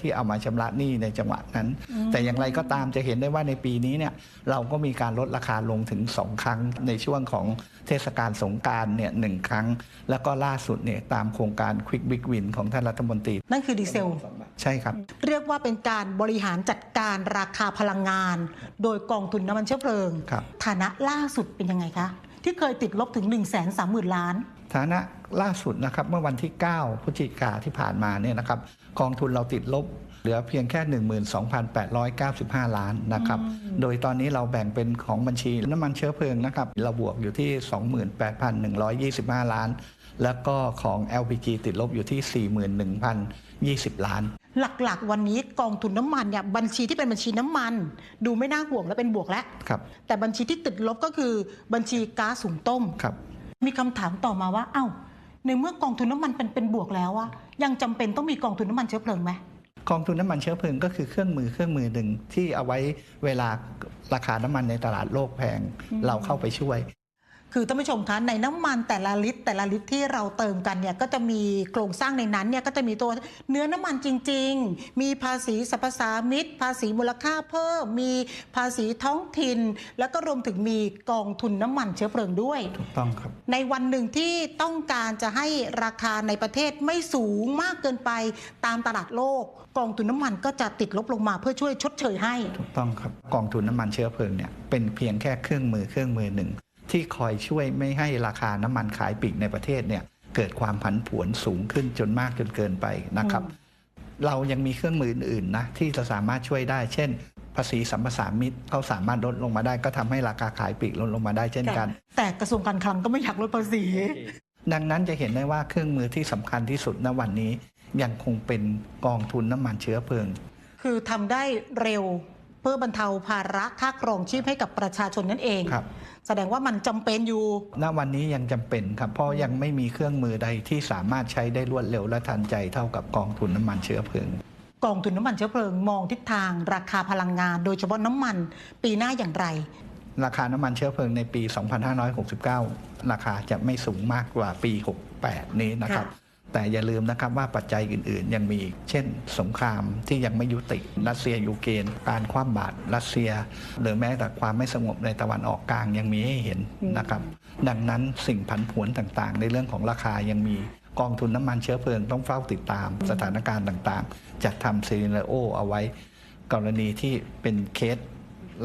ที่เอามาชำระหนี้ในจังหวะนั้น แต่อย่างไรก็ตามจะเห็นได้ว่าในปีนี้เนี่ยเราก็มีการลดราคาลงถึง 2 ครั้งในช่วงของเทศกาลสงกรารเนี่ยหนึ่งครั้ง แล้วก็ล่าสุดเนี่ยตามโครงการ Quick Big Win ของท่านรัฐมนตรี นั่นคือดีเซล ใช่ครับ เรียกว่าเป็นการบริหารจัดการราคาพลังงาน โดยกองทุนน้ำมันเชื้อเพลิงครับฐานะล่าสุดเป็นยังไงคะ ที่เคยติดลบถึง 1 3 0 0 0 0 ล้าน ฐานะล่าสุดนะครับเมื่อวันที่ 9พฤศจิกาที่ผ่านมาเนี่ยนะครับกองทุนเราติดลบเหลือเพียงแค่ 12,895 ล้านนะครับ โดยตอนนี้เราแบ่งเป็นของบัญชีน้ำมันเชื้อเพลิงนะครับ เราบวกอยู่ที่ 28,125 ล้าน แล้วก็ของ LPG ติดลบอยู่ที่ 41,020 ล้าน หลักๆ วันนี้กองทุนน้ำมันเนี่ยบัญชีที่เป็นบัญชีน้ำมัน ดูไม่น่าห่วงและเป็นบวกแล้วครับแต่บัญชีที่ติดลบก็คือบัญชีก๊าซสูงต้มครับ มีคำถามต่อมาว่า เอ้า ในเมื่อกองทุนน้ำมันเป็นเป็นบวกแล้วอะยังจำเป็นต้องมีกองทุนน้ำมันเชื้อเพลิงไหมกองทุนน้ำมันเชื้อเพลิงก็คือเครื่องมือเครื่องมือหนึ่งที่เอาไว้เวลาราคาน้ำมันในตลาดโลกแพงเราเข้าไปช่วย คือท่านผู้ชมคะในน้ำมันแต่ละลิตร แต่ละลิตรที่เราเติมกันเนี่ยก็จะมีโครงสร้างในนั้นเนี่ยก็จะมีตัวเนื้อน้ำมันจริง ๆ มีภาษีสรรพสามิตภาษีมูลค่าเพิ่ม มีภาษีท้องถิ่น แล้วก็รวมถึงมีกองทุนน้ำมันเชื้อเพลิงด้วยถูกต้องครับในวันหนึ่งที่ต้องการจะให้ราคาในประเทศไม่สูงมากเกินไปตามตลาดโลก กองทุนน้ำมันก็จะติดลบลงมาเพื่อช่วยชดเชยให้ถูกต้องครับกองทุนน้ำมันเชื้อเพลิงเนี่ยเป็นเพียงแค่เครื่องมือเครื่องมือหนึ่ง ที่คอยช่วยไม่ให้ราคาน้ำมันขายปลีกในประเทศเนี่ยเกิดความผันผวนสูงขึ้นจนมากจนเกินไปนะครับ เรายังมีเครื่องมืออื่นๆนะที่จะสามารถช่วยได้ เช่น ภาษีสัมปทานมิตรเขาสามารถลดลงมาได้ ก็ทำให้ราคาขายปลีกลดลงมาได้เช่นกัน แต่กระทรวงการคลังก็ไม่อยากลดภาษี ดังนั้นจะเห็นได้ว่าเครื่องมือที่สำคัญที่สุดณวันนี้ ยังคงเป็นกองทุนน้ำมันเชื้อเพลิง คือทำได้เร็ว เพื่อบรรเทาภาระค่าครองชีพให้กับประชาชนนั่นเองครับ แสดงว่ามันจำเป็นอยู่ ณวันนี้ยังจำเป็นครับ เพราะยังไม่มีเครื่องมือใดที่สามารถใช้ได้รวดเร็วและทันใจเท่ากับกองทุนน้ำมันเชื้อเพลิง กองทุนน้ำมันเชื้อเพลิงมองทิศทางราคาพลังงาน โดยเฉพาะน้ำมันปีหน้าอย่างไร ราคาน้ำมันเชื้อเพลิงในปี 2569 ราคาจะไม่สูงมากกว่าปี 68 นี้นะครับ ค่ะ แต่อย่าลืมนะครับว่าปัจจัยอื่นๆ ยังมีอีก เช่น สงครามที่ยังไม่ยุติรัสเซียยูเครนการคว่ำบาตรรัสเซีย หรือแม้แต่ความไม่สงบในตะวันออกกลางยังมีให้เห็นนะครับ ดังนั้นสิ่งผันผวนต่างๆ ในเรื่องของราคายังมีกองทุนน้ำมันเชื้อเพลิงต้องเฝ้าติดตามสถานการณ์ต่างๆ จัดทำซีเนโอเอาไว้ กรณีที่เป็นเคส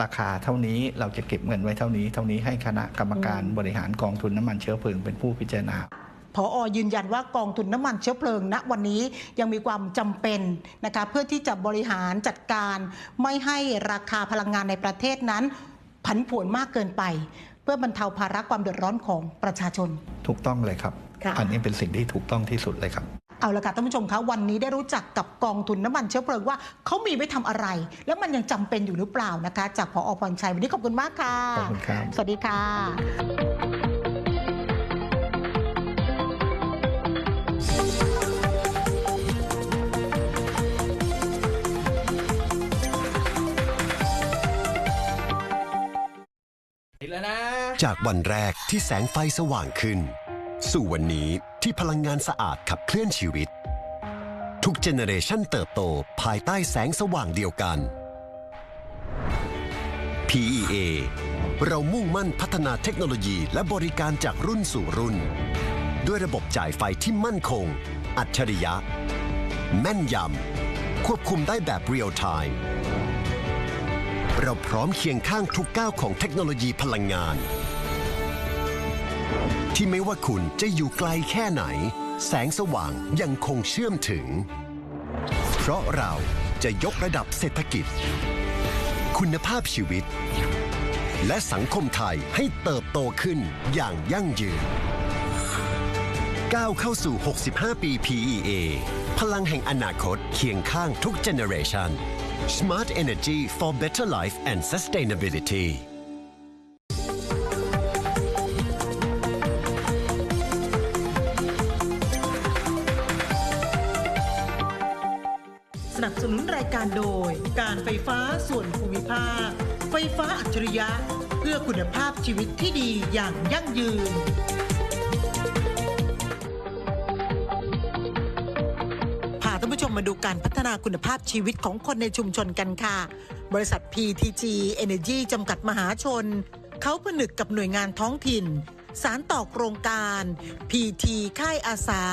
ราคาเท่านี้เราจะเก็บเงินไว้เท่านี้ เท่านี้ให้คณะกรรมการบริหารกองทุนน้ำมันเชื้อเพลิงเป็นผู้พิจารณา พออยืนยันว่ากองทุนน้ำมันเชื้อเพลิงณวันนี้ยังมีความจำเป็นนะคะเพื่อที่จะบริหารจัดการไม่ให้ราคาพลังงานในประเทศนั้น ผันผวนมากเกินไป เพื่อบรรเทาภาระความเดือดร้อนของประชาชน ถูกต้องเลยครับค่ะอันนี้เป็นสิ่งที่ถูกต้องที่สุดเลยครับเอาละค่ะท่านผู้ชมคะวันนี้ได้รู้จักกับกองทุนน้ำมันเชื้อเพลิงว่าเขามีไว้ทำอะไร แล้วมันยังจำเป็นอยู่หรือเปล่านะคะ จากพออพรชัยวันนี้ขอบคุณมากค่ะขอบคุณครับสวัสดีค่ะ แล้วนะ จากวันแรกที่แสงไฟสว่างขึ้น สู่วันนี้ที่พลังงานสะอาดขับเคลื่อนชีวิต ทุกเจเนเรชันเติบโตภายใต้แสงสว่างเดียวกัน PEA เรามุ่งมั่นพัฒนาเทคโนโลยีและบริการจากรุ่นสู่รุ่น ด้วยระบบจ่ายไฟที่มั่นคง อัจฉริยะ แม่นยำ ควบคุมได้แบบเรียลไทม์ เราพร้อมเคียงข้างทุกก้าวของเทคโนโลยีพลังงาน ที่ไม่ว่าคุณจะอยู่ไกลแค่ไหน แสงสว่างยังคงเชื่อมถึง เพราะเราจะยกระดับเศรษฐกิจ คุณภาพชีวิต และสังคมไทยให้เติบโตขึ้นอย่างยั่งยืนก้าวเข้าสู่ 65 ปี PEA พลังแห่งอนาคตเคียงข้างทุกเจเนอเรชัน Smart Energy for Better Life and Sustainability สนับสนุนรายการโดย การไฟฟ้าส่วนภูมิภาค ไฟฟ้าอัจฉริยะ เพื่อคุณภาพชีวิตที่ดีอย่างยั่งยืน มาดูการพัฒนาคุณภาพชีวิตของคนในชุมชนกันค่ะ บริษัท PTG Energy จำกัดมหาชน เขาผนึกกับหน่วยงานท้องถิ่น สารต่อโครงการ PT ค่ายอาสา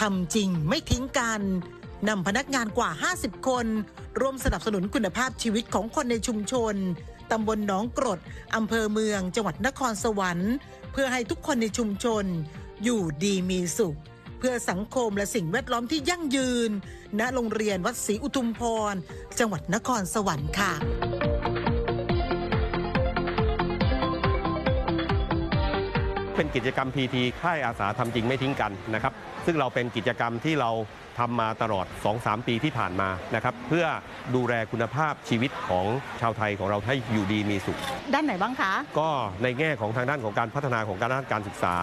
ทำจริงไม่ทิ้งกันนำพนักงานกว่า 50 คน ร่วมสนับสนุนคุณภาพชีวิตของคนในชุมชนตำบลหนองกรดอำเภอเมือง จังหวัดนครสวรรค์ เพื่อให้ทุกคนในชุมชน อยู่ดีมีสุข เพื่อสังคมและสิ่งแวดล้อมที่ยั่งยืน ณโรงเรียนวัดศรีอุทุมพร จังหวัดนครสวรรค์ค่ะเป็นกิจกรรม PT ค่ายอาสาทำจริงไม่ทิ้งกันนะครับ ซึ่งเราเป็นกิจกรรมที่เรา ทำมาตลอด 2-3 ปีที่ผ่านมานะครับเพื่อดูแลคุณภาพชีวิตของชาวไทยของเราให้อยู่ดีมีสุข ด้านไหนบ้างคะ ก็ในแง่ของทางด้านของการพัฒนาของการด้านการศึกษา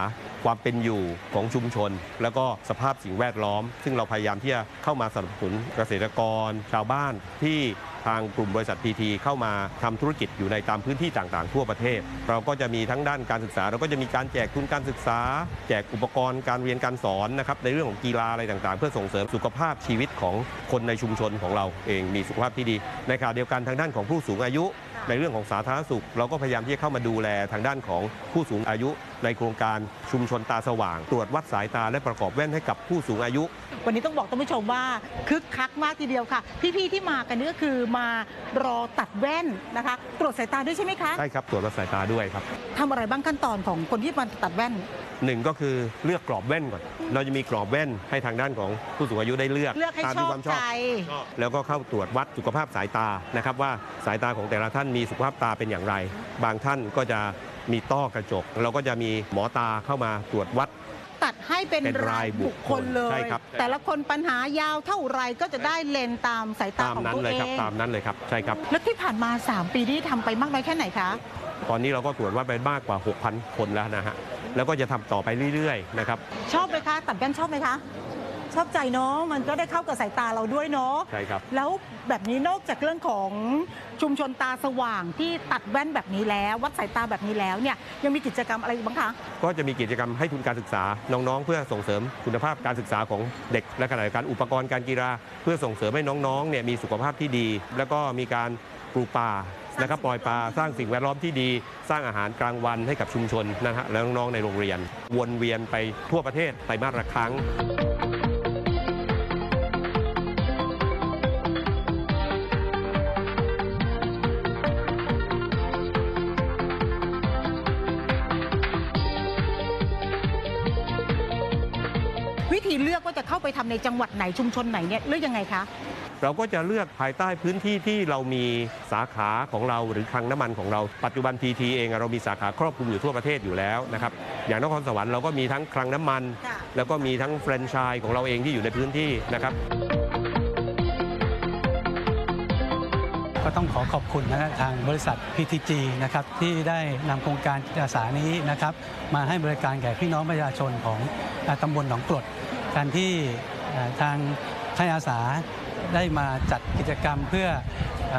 ความเป็นอยู่ของชุมชน แล้วก็สภาพสิ่งแวดล้อม ซึ่งเราพยายามที่จะเข้ามาสนับสนุนเกษตรกร ชาวบ้านที่ทางกลุ่มบริษัทพีทีเข้ามาทำธุรกิจอยู่ในตามพื้นที่ต่างๆ ทั่วประเทศ เราก็จะมีทั้งด้านการศึกษา เราก็จะมีการแจกทุนการศึกษา แจกอุปกรณ์การเรียนการสอนนะครับในเรื่องของกีฬาอะไรต่างๆ เพื่อส่งเสริมสุขภาพชีวิตของคนในชุมชนของเราเองมีสุขภาพที่ดี ในขณะเดียวกันทางด้านของผู้สูงอายุ ในเรื่องของสาธารณสุข เราก็พยายามที่จะเข้ามาดูแลทางด้านของผู้สูงอายุ ในโครงการชุมชนตาสว่าง ตรวจวัดสายตาและประกอบแว่นให้กับผู้สูงอายุ วันนี้ต้องบอกท่านผู้ชมว่าคึกคักมากทีเดียวค่ะ พี่ๆที่มากันนี่ก็คือมารอตัดแว่นนะคะ ตรวจสายตาด้วยใช่ไหมคะใช่ครับตรวจวัดสายตาด้วยครับทำอะไรบ้างขั้นตอนของคนที่มาตัดแว่นหนึ่งก็คือเลือกกรอบแว่นก่อน เราจะมีกรอบแว่นให้ทางด้านของผู้สูงอายุได้เลือกเลือกให้ตามชที่อบความใจแล้วก็เข้าตรวจวัดสุขภาพสายตานะครับว่าสายตาของแต่ละท่านมีสุขภาพตาเป็นอย่างไร บางท่านก็จะ มีต้อกระจก เราก็จะมีหมอตาเข้ามาตรวจวัด ตัดให้เป็นเป็นรายบุคคลเลยใช่ครับ แต่ละคนปัญหายาวเท่าไรก็จะได้เลนส์ตามสายตาตามของนั้นตัวเลยเอครับงตามนั้นเลยครับใช่ครับ แล้วที่ผ่านมา 3 ปีนี้ทำไปมากน้อยแค่ไหนคะ ตอนนี้เราก็ตรวจวัดไปมากกว่า 6,000 คนแล้วนะฮะแล้วก็จะทำต่อไปเรื่อยๆนะครับ ชอบไหมคะ ตัดแว่นชอบไหมคะ ชอบใจเนาะมันก็ได้เข้ากับสายตาเราด้วยเนาะใช่ครับ แล้วแบบนี้นอกจากเรื่องของชุมชนตาสว่างที่ตัดแว่นแบบนี้แล้ว วัดสายตาแบบนี้แล้วเนี่ยยังมีกิจกรรมอะไรอีกบ้างคะ ก็จะมีกิจกรรมให้ทุนการศึกษาน้องๆ เพื่อส่งเสริมคุณภาพการศึกษาของเด็ก และขณะเดียวกันอุปกรณ์การกีฬาเพื่อส่งเสริมให้น้องๆเนี่ยมีสุขภาพที่ดี แล้วก็มีการปลูกป่านะครับปล่อยปลาสร้างสิ่งแวดล้อมที่ดี สร้างอาหารกลางวันให้กับชุมชนนะฮะและน้องๆในโรงเรียน วนเวียนไปทั่วประเทศไตรมาสละครั้ง เลือกว่าจะเข้าไปทำในจังหวัดไหนชุมชนไหนเนี่ยเลือกยังไงคะเราก็จะเลือกภายใต้พื้นที่ที่เรามีสาขาของเราหรือคลังน้ำมันของเราปัจจุบัน PT เองอะเรามีสาขาครอบคลุมอยู่ทั่วประเทศอยู่แล้วนะครับอย่างนครสวรรค์เราก็มีทั้งคลังน้ำมันค่ะแล้วก็มีทั้งแฟรนไชส์ของเราเองที่อยู่ในพื้นที่นะครับ ก็ต้องขอขอบคุณนะฮะทางบริษัท PTG นะครับที่ได้นำโครงการจิตอาสานี้นะครับมาให้บริการแก่พี่น้องประชาชนของอ่าตำบลหนองกรดการที่ทางค่ายอาสาได้มาจัดกิจกรรมเพื่อ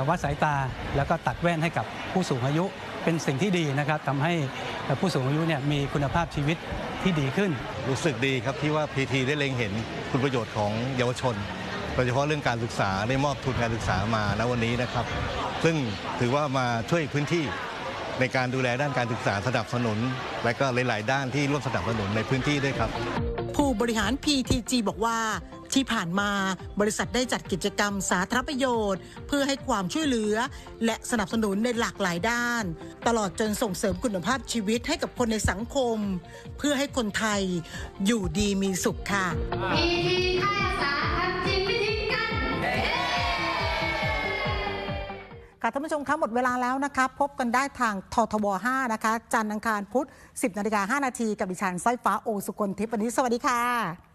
วัดสายตา แล้วก็ตัดแว่นให้กับผู้สูงอายุเป็นสิ่งที่ดีนะครับทำให้ผู้สูงอายุเนี่ยมีคุณภาพชีวิตที่ดีขึ้น รู้สึกดีครับที่ว่า PT ได้เล็งเห็นคุณประโยชน์ของเยาวชน ยเฉพาะเรื่องการศึกษาได้มอบทุนการศึกษามาณวันนี้นะครับ ซึ่งถือว่ามาช่วยพื้นที่ในการดูแลด้านการศึกษาสนับสนุน และก็หลาย ๆ ด้านที่ร่วมสนับสนุนในพื้นที่ด้วยครับ ผู้บริหาร PTG บอกว่าที่ผ่านมาบริษัทได้จัดกิจกรรมสาธารณประโยชน์ เพื่อให้ความช่วยเหลือ และสนับสนุนในหลากหลายด้าน ตลอดจนส่งเสริมคุณภาพชีวิตให้กับคนในสังคม เพื่อให้คนไทยอยู่ดีมีสุขค่ะ ค่ะท่านผู้ชมคะหมดเวลาแล้วนะคะพบกันได้ทางททบ5นะคะ จันทร์อังคารพุธ 10นาฬิกา5นาทีกับดิฉันสร้อยฟ้าโอสุกลทิพย์วันนี้สวัสดีค่ะ